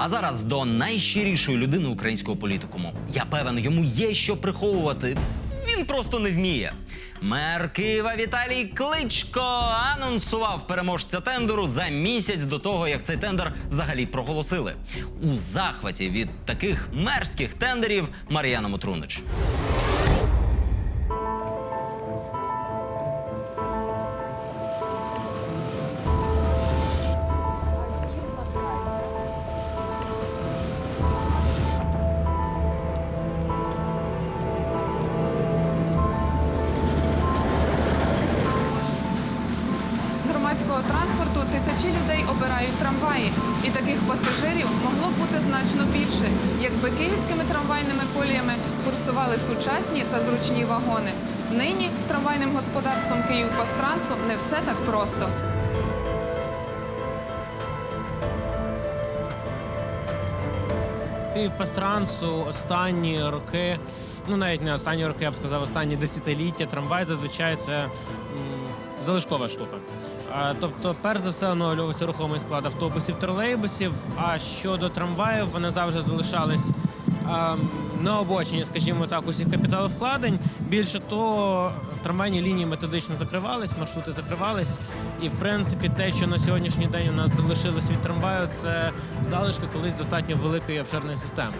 А зараз до найщирішої людини українського політикуму. Я певен, йому є що приховувати. Він просто не вміє. Мер Києва Віталій Кличко анонсував переможця тендеру за місяць до того, як цей тендер взагалі проголосили. У захваті від таких мерських тендерів Мар'яна Мотрунич. Обирають трамваї, і таких пасажирів могло бути значно більше, якби київськими трамвайними коліями курсували сучасні та зручні вагони. Нині з трамвайним господарством Київпастрансу не все так просто. Київ пастрансу останні роки, ну навіть не останні роки, я б сказав, останні десятиліття. Трамвай зазвичай це залишкова штука. А, тобто, перш за все, оновлювався рухомий склад автобусів, тролейбусів. А щодо трамваїв, вони завжди залишались на обочині, скажімо так, усіх капіталовкладень. Більше того, трамвайні лінії методично закривались, маршрути закривались. І в принципі, те, що на сьогоднішній день у нас залишилось від трамваю, це залишки колись достатньо великої обширної системи.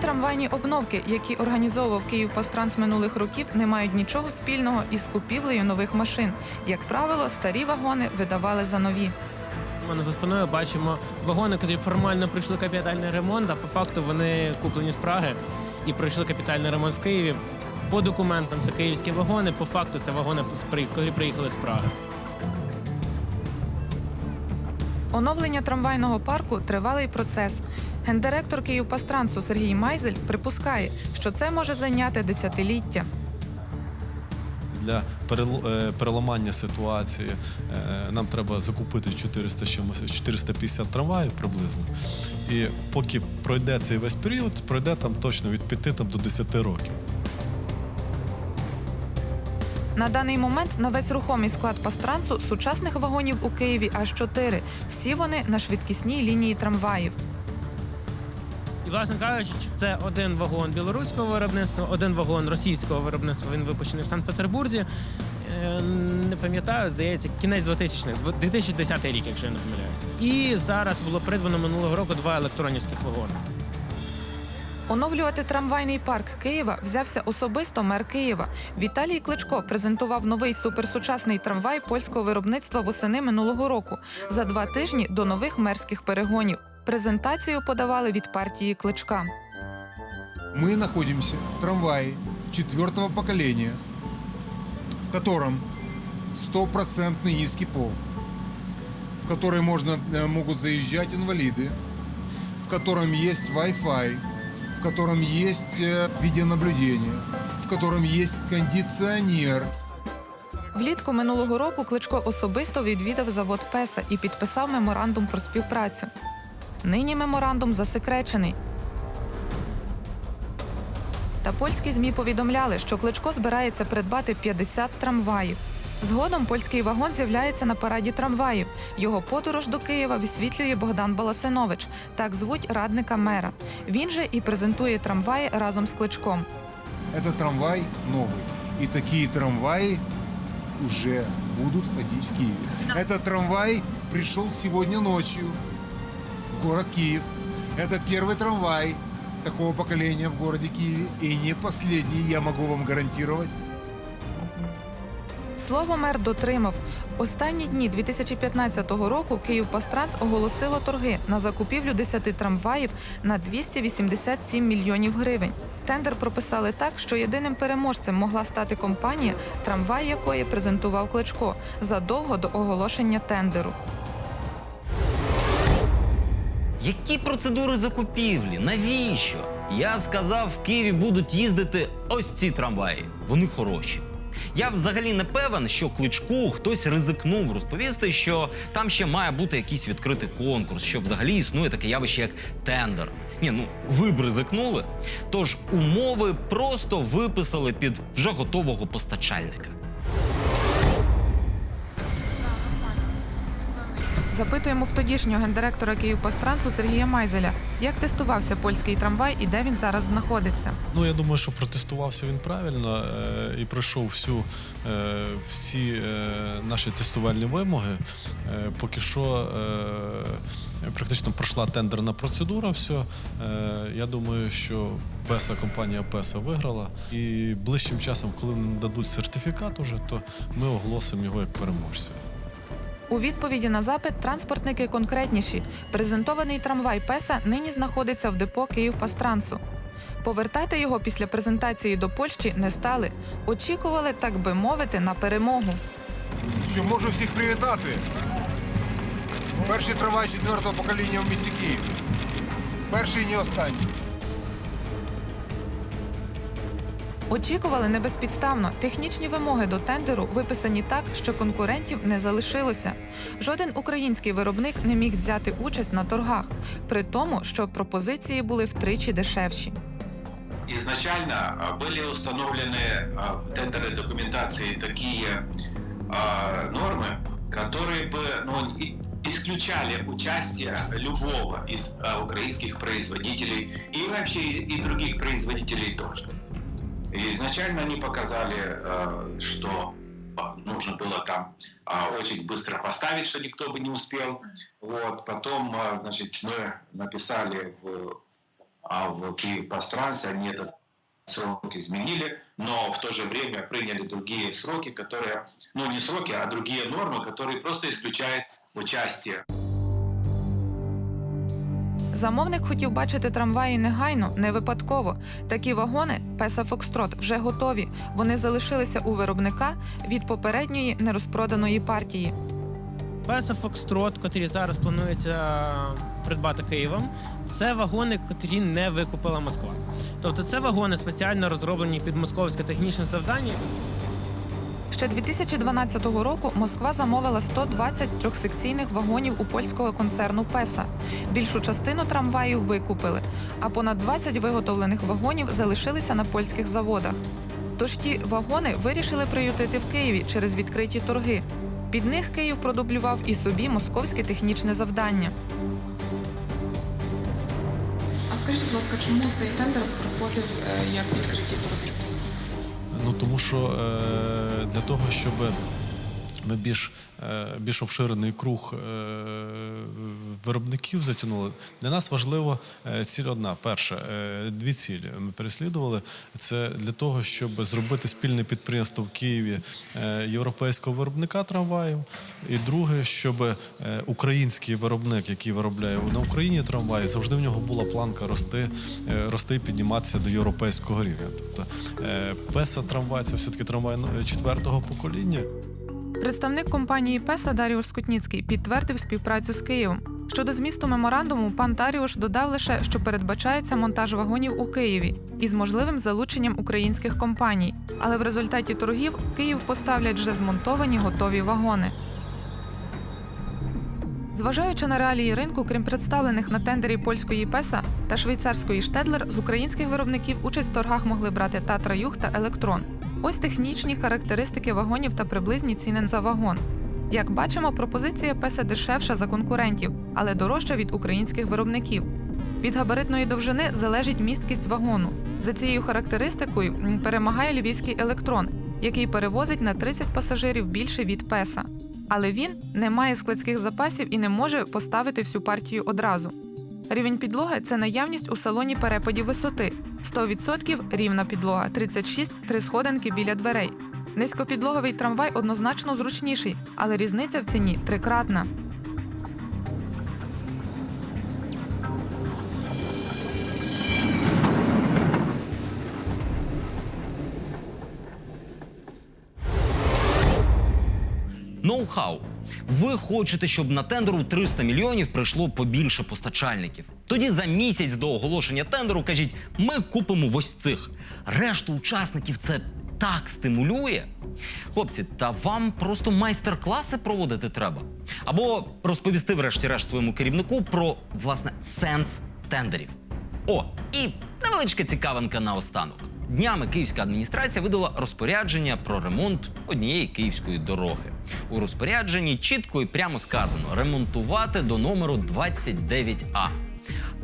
Трамвайні обновки, які організовував Київпастранс минулих років, не мають нічого спільного із купівлею нових машин. Як правило, старі вагони видавали за нові. У мене за спиною бачимо вагони, які формально пройшли капітальний ремонт, а по факту вони куплені з Праги і пройшли капітальний ремонт в Києві. По документам це київські вагони, по факту це вагони, коли приїхали з Праги. Оновлення трамвайного парку тривалий процес. Гендиректор Київпастрансу Сергій Майзель припускає, що це може зайняти десятиліття. Для е, переламання ситуації е, нам треба закупити 400 450 трамваїв приблизно. І поки пройде цей весь період, пройде там точно від 5 там, до 10 років. На даний момент на весь рухомий склад пастрансу сучасних вагонів у Києві аж чотири. Всі вони на швидкісній лінії трамваїв. І, власне кажучи, це один вагон білоруського виробництва, один вагон російського виробництва. Він випущений в Санкт-Петербурзі. Е, Не пам'ятаю, здається, кінець 2000-х, 2010 рік, якщо я не помиляюся. І зараз було придбано минулого року два електронівських вагони. Оновлювати трамвайний парк Києва взявся особисто мер Києва. Віталій Кличко презентував новий суперсучасний трамвай польського виробництва восени минулого року за два тижні до нових мерських перегонів. Презентацію подавали від партії Кличка. Мы находимся в трамвае четвертого поколения, в котором стопроцентный низкий пол, в который можно, э, могут заезжать инвалиды, в котором есть Wi-Fi, в котором есть э, видеонаблюдение, в котором есть кондиционер, Влітку минулого року Кличко особисто відвідав завод Песа і підписав меморандум про співпрацю. Нині меморандум засекречений. Та польські змі повідомляли, що Кличко збирається придбати 50 трамваїв. Згодом польський вагон з'являється на параді трамваїв. Його подорож до Києва висвітлює Богдан Баласинович, так звуть радника мера. Він же і презентує трамваї разом з Кличком. Это трамвай новый. И такие трамваи уже будут ходить в Киеве. Этот трамвай пришел сегодня ночью в город Киев. Это первый трамвай такого поколения в городе Киеве. И не последний, я могу вам гарантировать. Слово мер дотримав. В останні дні 2015 року Київпастранс оголосило торги на закупівлю 10 трамваїв на 287 мільйонів гривень. Тендер прописали так, що єдиним переможцем могла стати компанія, трамвай якої презентував Кличко задовго до оголошення тендеру. Які процедури закупівлі? Навіщо? Я сказав, в Києві будуть їздити ось ці трамваї. Вони хороші. Я взагалі не певен, що кличку хтось ризикнув розповісти, що там ще має бути якийсь відкритий конкурс, що взагалі існує таке явище, як тендер. Ні, ну ви б ризикнули. Тож умови просто виписали під вже готового постачальника. Запитуємо в тодішнього гендиректора Київпастрансу Сергія Майзеля, як тестувався польський трамвай і де він зараз знаходиться. Ну, я думаю, що протестувався він правильно е, і пройшов всю, е, всі е, наші тестувальні вимоги. Поки що практично пройшла тендерна процедура. Все. Я думаю, що ПЕСА, компанія ПЕСА виграла. І ближчим часом, коли дадуть сертифікат, уже, то ми оголосимо його як переможця. У відповіді на запит транспортники конкретніші. Презентований трамвай Песа нині знаходиться в депо Київпастрансу. Повертати його після презентації до Польщі не стали. Очікували, так би мовити, на перемогу. Що можу всіх привітати. Перший трамвай четвертого покоління в місті Київ. Перший і не останній. Очікували не безпідставно. Технічні вимоги до тендеру виписані так, що конкурентів не залишилося. Жоден український виробник не міг взяти участь на торгах, при тому, що пропозиції були втричі дешевші. Изначально а, были установлены а, в тендерной документации такие а, нормы, которые бы ну, и- исключали участие любого из а, украинских производителей и вообще и и других производителей тоже. И изначально они показали, а, что а, нужно было там а, очень быстро поставить, что никто бы не успел. Вот. Потом а, значит, мы написали в а в Киев-пространстве они этот срок изменили, но в то же время приняли другие сроки, которые, ну не сроки, а другие нормы, которые просто исключают участие Замовник хотів бачити трамваї негайно, не випадково. Такі вагони Песа Фокстрот вже готові. Вони залишилися у виробника від попередньої нерозпроданої партії. Песа Фокстрот, котрі зараз планується придбати Києвом, це вагони, котрі не викупила Москва. Тобто це вагони спеціально розроблені під московське технічне завдання. Ще 2012 року Москва замовила 120 трьохсекційних вагонів у польського концерну Песа. Більшу частину трамваїв викупили, а понад 20 виготовлених вагонів залишилися на польських заводах. Тож ті вагони вирішили приютити в Києві через відкриті торги. Під них Київ продублював і собі московське технічне завдання. А скажіть, будь ласка, чому цей тендер проходив е, як відкриті торги? Ну тому що е, для того, щоб ми більш, е, більш обширений круг е, виробників затягнули, для нас важливо е, ціль одна. Перша, дві цілі ми переслідували. Це для того, щоб зробити спільне підприємство в Києві європейського виробника трамваїв. І друге, щоб український виробник, який виробляє на Україні трамваї, завжди в нього була планка рости, рости і підніматися до європейського рівня. Тобто Песа трамвай це все-таки трамвай ну, четвертого покоління. Представник компанії Песа Даріуш Скутніцький підтвердив співпрацю з Києвом. Щодо змісту меморандуму, пан Даріуш додав лише, що передбачається монтаж вагонів у Києві із можливим залученням українських компаній. Але в результаті торгів Київ поставлять вже змонтовані готові вагони. Зважаючи на реалії ринку, крім представлених на тендері польської Песа та швейцарської Штедлер, з українських виробників участь в торгах могли брати Татра Юг та Електрон. Ось технічні характеристики вагонів та приблизні ціни за вагон. Як бачимо, пропозиція Песа дешевша за конкурентів, але дорожча від українських виробників. Від габаритної довжини залежить місткість вагону. За цією характеристикою перемагає львівський електрон, який перевозить на 30 пасажирів більше від Песа. Але він не має складських запасів і не може поставити всю партію одразу. Рівень підлоги це наявність у салоні перепадів висоти. 100% рівна підлога, 36 – три сходинки біля дверей. Низькопідлоговий трамвай однозначно зручніший, але різниця в ціні трикратна. Ноу-хау. Ви хочете, щоб на тендер у 300 мільйонів прийшло побільше постачальників. Тоді за місяць до оголошення тендеру кажіть, ми купимо ось цих. Решту учасників це так стимулює. Хлопці, та вам просто майстер-класи проводити треба. Або розповісти, врешті-решт, своєму керівнику про власне сенс тендерів. О, і невеличка цікавинка наостанок. Днями київська адміністрація видала розпорядження про ремонт однієї київської дороги. У розпорядженні чітко і прямо сказано ремонтувати до номеру 29А.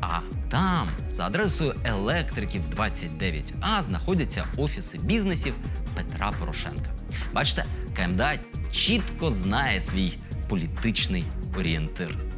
А там, за адресою електриків 29А, знаходяться офіси бізнесів Петра Порошенка. Бачите, КМДА чітко знає свій політичний орієнтир.